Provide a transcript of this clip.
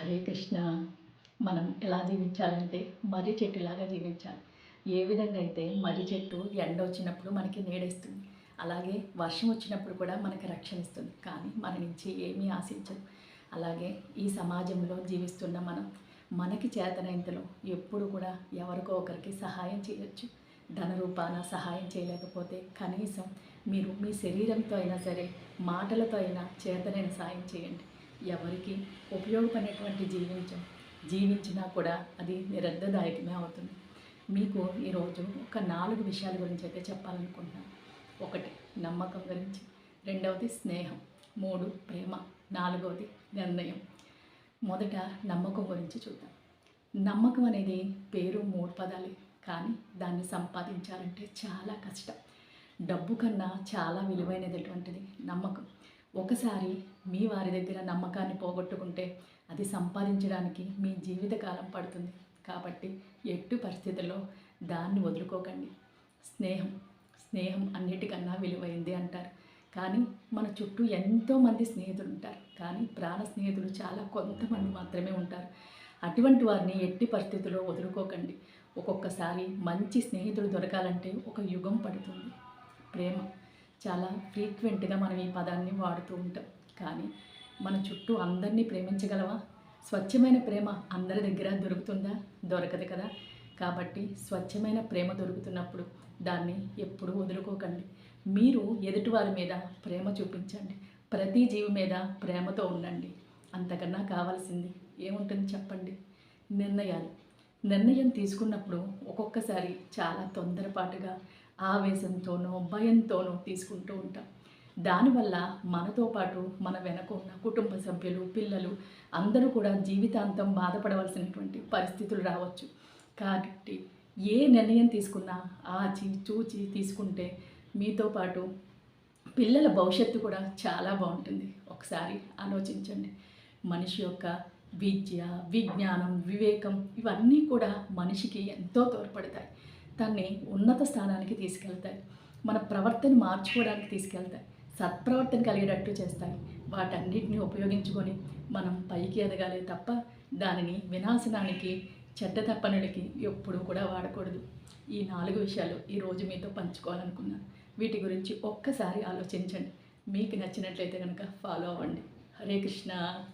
హరే కృష్ణ మనం ఎలా జీవించాలంటే మర్రి చెట్టులాగా జీవించాలి. ఏ విధంగా అయితే మర్రి చెట్టు ఎండ వచ్చినప్పుడు మనకి నీడేస్తుంది అలాగే వర్షం వచ్చినప్పుడు కూడా మనకి రక్షణ ఇస్తుంది. కానీ మన నుంచి ఏమీ ఆశించదు. అలాగే ఈ సమాజంలో జీవిస్తున్న మనం మనకి చేతనైంతలో ఎప్పుడు కూడా ఎవరికో ఒకరికి సహాయం చేయొచ్చు. ధన రూపాన సహాయం చేయలేకపోతే కనీసం మీరు మీ శరీరంతో అయినా సరే మాటలతో అయినా చేతనైన సాయం చేయండి. ఎవరికి ఉపయోగపడినటువంటి జీవించం జీవించినా కూడా అది నిరర్ధదాయకమే అవుతుంది. మీకు ఈరోజు ఒక నాలుగు విషయాల గురించి అయితే చెప్పాలనుకుంటున్నాను ఒకటి నమ్మకం గురించి. రెండవది స్నేహం. మూడు ప్రేమ. నాలుగవది నిర్ణయం. మొదట నమ్మకం గురించి చూద్దాం. నమ్మకం అనేది పేరు మూడు పదాలే. కానీ దాన్ని సంపాదించాలంటే చాలా కష్టం. డబ్బు కన్నా చాలా విలువైనటువంటిది నమ్మకం. ఒకసారి మీ వారి దగ్గర నమ్మకాన్ని పోగొట్టుకుంటే అది సంపాదించడానికి మీ జీవితకాలం పడుతుంది. కాబట్టి ఎట్టు పరిస్థితుల్లో దాన్ని వదులుకోకండి. స్నేహం స్నేహం అన్నిటికన్నా విలువైంది అంటారు. కానీ మన చుట్టూ ఎంతోమంది స్నేహితులు ఉంటారు. కానీ ప్రాణ స్నేహితులు చాలా కొంతమంది మాత్రమే ఉంటారు. అటువంటి వారిని ఎట్టి పరిస్థితుల్లో వదులుకోకండి. ఒక్కొక్కసారి మంచి స్నేహితుడు దొరకాలంటే ఒక యుగం పడుతుంది. ప్రేమ చాలా ఫ్రీక్వెంట్గా మనం ఈ పదాన్ని వాడుతూ ఉంటాం. కానీ మన చుట్టూ అందరినీ ప్రేమించగలవా? స్వచ్ఛమైన ప్రేమ అందరి దగ్గర దొరుకుతుందా? దొరకదు కదా. కాబట్టి స్వచ్ఛమైన ప్రేమ దొరుకుతున్నప్పుడు దాన్ని ఎప్పుడూ వదులుకోకండి. మీరు ఎదుటివారి మీద ప్రేమ చూపించండి. ప్రతి జీవి మీద ప్రేమతో ఉండండి. అంతకన్నా కావాల్సింది ఏముంటుంది చెప్పండి? నిర్ణయాలు. నిర్ణయం తీసుకున్నప్పుడు ఒక్కొక్కసారి చాలా తొందరపాటుగా ఆవేశంతోనో భయంతోనో తీసుకుంటూ ఉంటాం. దానివల్ల మనతో పాటు మన వెనక ఉన్న కుటుంబ సభ్యులు పిల్లలు అందరూ కూడా జీవితాంతం బాధపడవలసినటువంటి పరిస్థితులు రావచ్చు. కాబట్టి ఏ నిర్ణయం తీసుకున్నా ఆచి చూచి తీసుకుంటే మీతో పాటు పిల్లల భవిష్యత్తు కూడా చాలా బాగుంటుంది. ఒకసారి ఆలోచించండి. మనిషి యొక్క విద్య విజ్ఞానం వివేకం ఇవన్నీ కూడా మనిషికి ఎంతో తోడ్పడతాయి. తన్ని ఉన్నత స్థానానికి తీసుకెళ్తాయి. మన ప్రవర్తన మార్చుకోవడానికి తీసుకెళ్తాయి. సత్ప్రవర్తన కలిగేటట్టు చేస్తాయి. వాటన్నిటిని ఉపయోగించుకొని మనం పైకి ఎదగాలి తప్ప దానిని వినాశనానికి చెడ్డ తప్పనుడికి ఎప్పుడూ కూడా వాడకూడదు. ఈ నాలుగు విషయాలు ఈరోజు మీతో పంచుకోవాలనుకున్నాను. వీటి గురించి ఒక్కసారి ఆలోచించండి. మీకు నచ్చినట్లయితే కనుక ఫాలో అవ్వండి. హరే కృష్ణ.